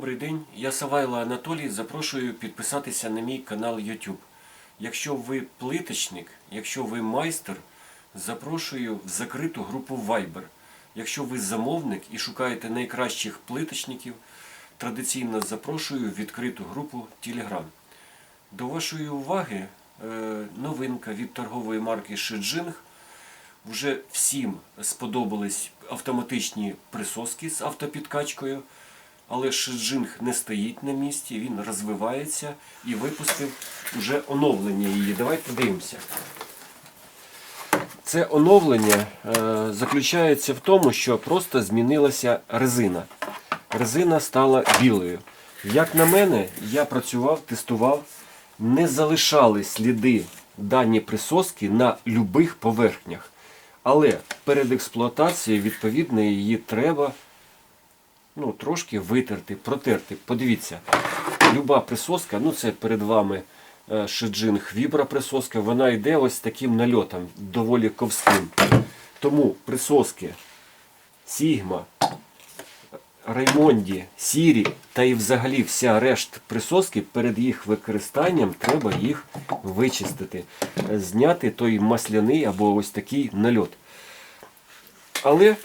Добрий день, я Савайло Анатолій. Запрошую підписатися на мій канал YouTube. Якщо ви плиточник, якщо ви майстер, запрошую в закриту групу Viber. Якщо ви замовник і шукаєте найкращих плиточників, традиційно запрошую в відкриту групу Telegram. До вашої уваги е, новинка від торгової марки Шиджинг. Вже всім сподобались автоматичні присоски з автопідкачкою, але Шиджинг не стоїть на місці, він розвивається і випустив вже оновлення її. Давайте подивимося. Це оновлення е, заключається в тому, що просто змінилася резина. Резина стала білою. Як на мене, я працював, тестував, не залишали сліди дані присоски на любих поверхнях. Але перед експлуатацією, відповідно, її треба ну, трошки витерти, протерти. Подивіться, люба присоска, ну це перед вами е, Шиджинг Вібра присоска, вона йде ось таким нальотом, доволі ковським. Тому присоски Сігма, Раймонді, Сірі та і взагалі вся решта присоски перед їх використанням треба їх вичистити, зняти той масляний або ось такий нальот. Але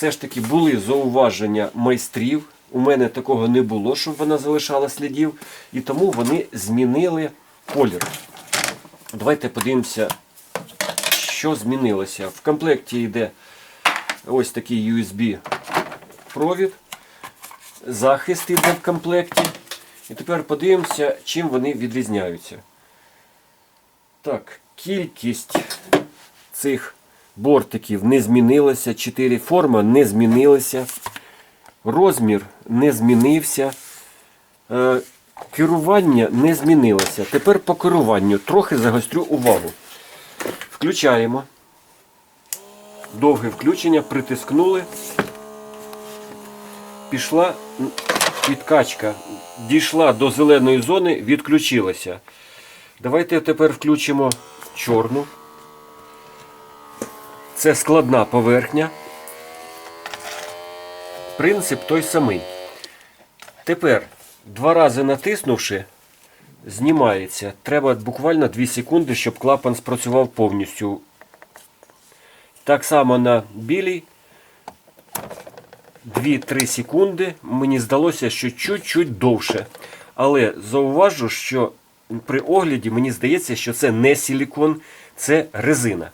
все ж таки були зауваження майстрів. У мене такого не було, щоб вона залишала слідів, і тому вони змінили колір. Давайте подивимося, що змінилося. В комплекті йде ось такий USB провід, захист йде в комплекті. І тепер подивимося, чим вони відрізняються. Так, кількість цих бортиків не змінилася, 4 форма не змінилася, розмір не змінився, е, керування не змінилося. Тепер по керуванню трохи загострю увагу. Включаємо. Довге включення, притискнули. Пішла підкачка, дійшла до зеленої зони, відключилася. Давайте тепер включимо чорну. Це складна поверхня. Принцип той самий. Тепер, два рази натиснувши, знімається. Треба буквально 2 секунди, щоб клапан спрацював повністю. Так само на білій. 2-3 секунди. Мені здалося, що чуть-чуть довше. Але зауважу, що при огляді мені здається, що це не силікон, це резина.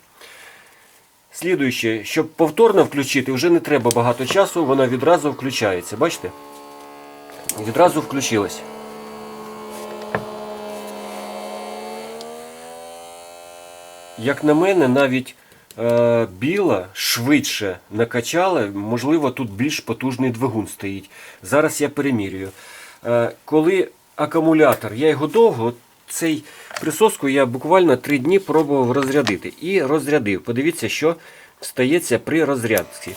Слідуюче, щоб повторно включити, вже не треба багато часу, вона відразу включається. Бачите? Відразу включилась. Як на мене, навіть е, біла швидше накачала, можливо, тут більш потужний двигун стоїть. Зараз я перемірюю. Е, коли акумулятор, я його довго, цей присоску я буквально 3 дні пробував розрядити. І розрядив. Подивіться, що стається при розрядці.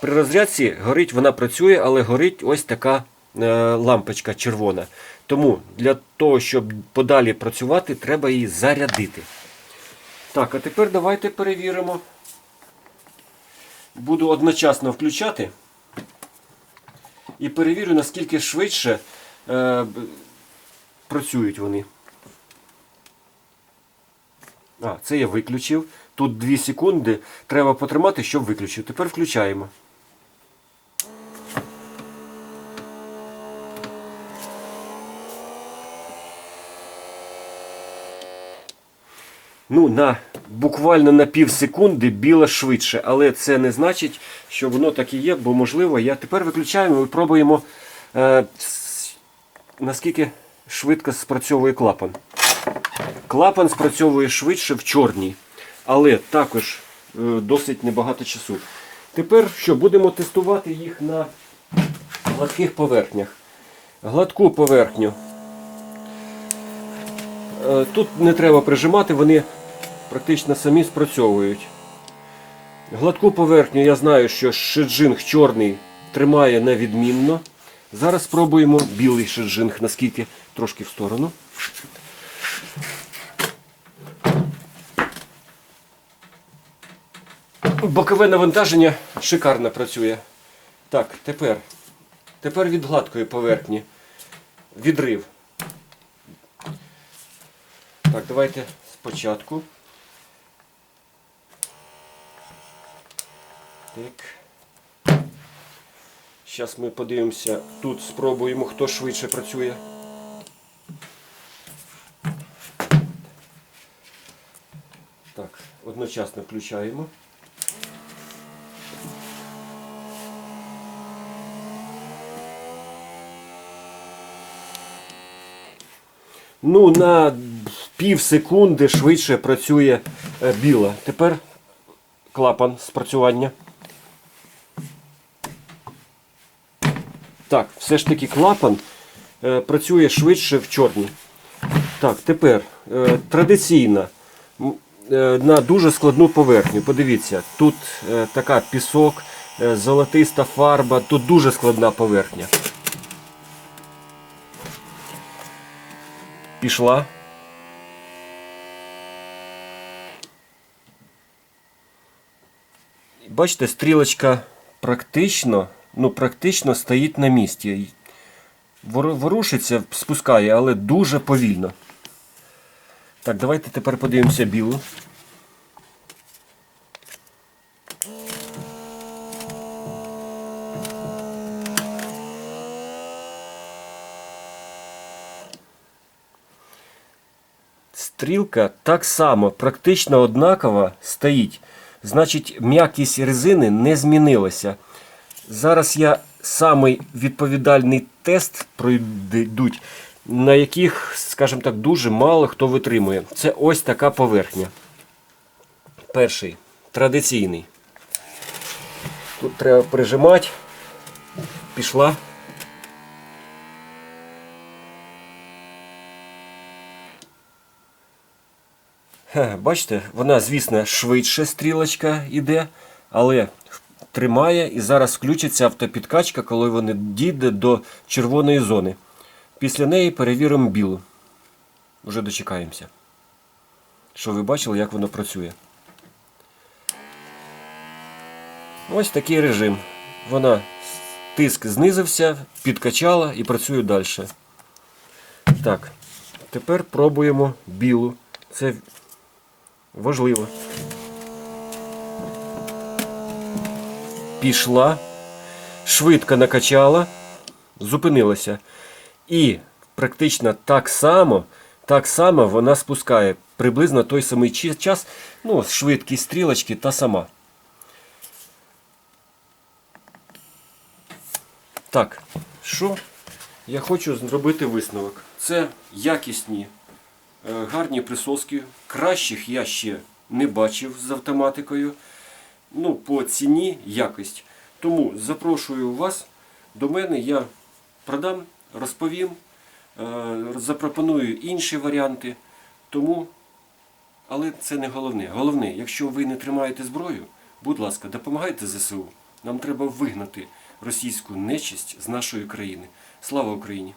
При розрядці горить, вона працює, але горить ось така е, лампочка червона. Тому для того, щоб подалі працювати, треба її зарядити. Так, а тепер давайте перевіримо. Буду одночасно включати і перевірю, наскільки швидше е, працюють вони. А, це я виключив. Тут 2 секунди треба потримати, щоб виключити. Тепер включаємо. Ну, на буквально на пів секунди біло швидше, але це не значить, що воно так і є, бо можливо, я тепер виключаємо і пробуємо, е, наскільки швидко спрацьовує клапан. Клапан спрацьовує швидше в чорній, але також е, досить небагато часу. Тепер що, будемо тестувати їх на гладких поверхнях. Гладку поверхню. Е, Тут не треба прижимати, вони практично самі спрацьовують. Гладку поверхню я знаю, що шиджинг чорний тримає невідмінно. Зараз спробуємо білий шиджинг, наскільки трошки в сторону. Бокове навантаження шикарно працює. Так, тепер. Тепер від гладкої поверхні. відрив. Так, давайте спочатку. Так. Зараз ми подивимося, тут спробуємо, хто швидше працює. Так, одночасно включаємо. Ну, на пів секунди швидше працює е, біла. Тепер клапан спрацювання. Так, все ж таки клапан е, працює швидше в чорній. Так, тепер е, традиційна м, е, на дуже складну поверхню. Подивіться, тут е, така пісок, е, золотиста фарба, тут дуже складна поверхня. Пішла. Бачите, стрілочка практично, ну, практично стоїть на місці. Ворушиться, спускає, але дуже повільно. Так, давайте тепер подивимося білу. Стрілка так само практично однакова стоїть. Значить, м'якість резини не змінилася. Зараз я самий відповідальний тест пройдуть, на яких, скажімо так, дуже мало хто витримує. Це ось така поверхня. Перший традиційний. Тут треба прижимати. Пішла. Бачите, вона, звісно, швидше стрілочка йде, але тримає і зараз включиться автопідкачка, коли вони дійде до червоної зони. Після неї перевіримо білу. Вже дочекаємося. Що ви бачили, як воно працює. Ось такий режим. Вона тиск знизився, підкачала і працює далі. Так, тепер пробуємо білу. Це Важливо. Пішла, швидко накачала, зупинилася. І практично так само, так само вона спускає приблизно той самий час, ну, швидкість стрілочки та сама. Так, що я хочу зробити висновок. Це якісні гарні присоски. Кращих я ще не бачив з автоматикою. Ну, по ціні якість. Тому запрошую вас до мене, я продам, розповім, е, запропоную інші варіанти. Тому, але це не головне. Головне, якщо ви не тримаєте зброю, будь ласка, допомагайте ЗСУ. Нам треба вигнати російську нечисть з нашої країни. Слава Україні!